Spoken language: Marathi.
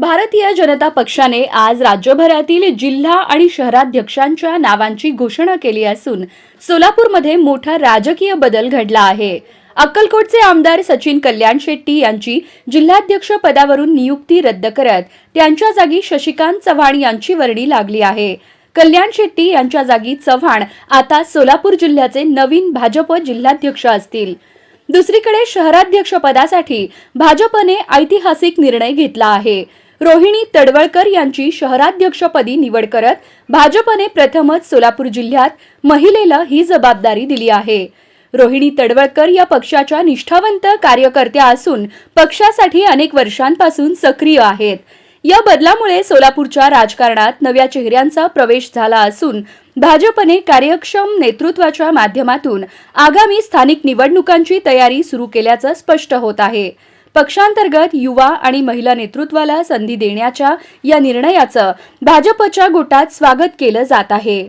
भारतीय जनता पक्षाने आज राज्यभरातील जिल्हा आणि शहराध्यक्षांच्या नावांची घोषणा केली असून सोलापूरमध्ये मोठा राजकीय बदल घडला आहे. अक्कलकोटचे आमदार सचिन कल्याण शेट्टी यांची जिल्हाध्यक्ष पदावरून नियुक्ती रद्द करत त्यांच्या जागी शशिकांत चव्हाण यांची वर्णी लागली आहे. कल्याण शेट्टी यांच्या जागी चव्हाण आता सोलापूर जिल्ह्याचे नवीन भाजप जिल्हाध्यक्ष असतील. दुसरीकडे शहराध्यक्ष पदासाठी भाजपने ऐतिहासिक निर्णय घेतला आहे. रोहिणी तडवळकर यांची शहराध्यक्षपदी निवड करत भाजपने प्रथमच सोलापूर जिल्ह्यात महिलेला ही जबाबदारी दिली आहे. रोहिणी तडवळकर या पक्षाच्या निष्ठावंत कार्यकर्त्या असून पक्षासाठी अनेक वर्षांपासून सक्रिय आहेत. या बदलामुळे सोलापूरच्या राजकारणात नव्या चेहऱ्यांचा प्रवेश झाला असून भाजपने कार्यक्षम नेतृत्वाच्या माध्यमातून आगामी स्थानिक निवडणुकांची तयारी सुरू केल्याचं स्पष्ट होत आहे. पक्षांतर्गत युवा आणि महिला नेतृत्वाला संधी देण्याच्या या निर्णयाचं भाजपच्या गोटात स्वागत केलं जात आहे.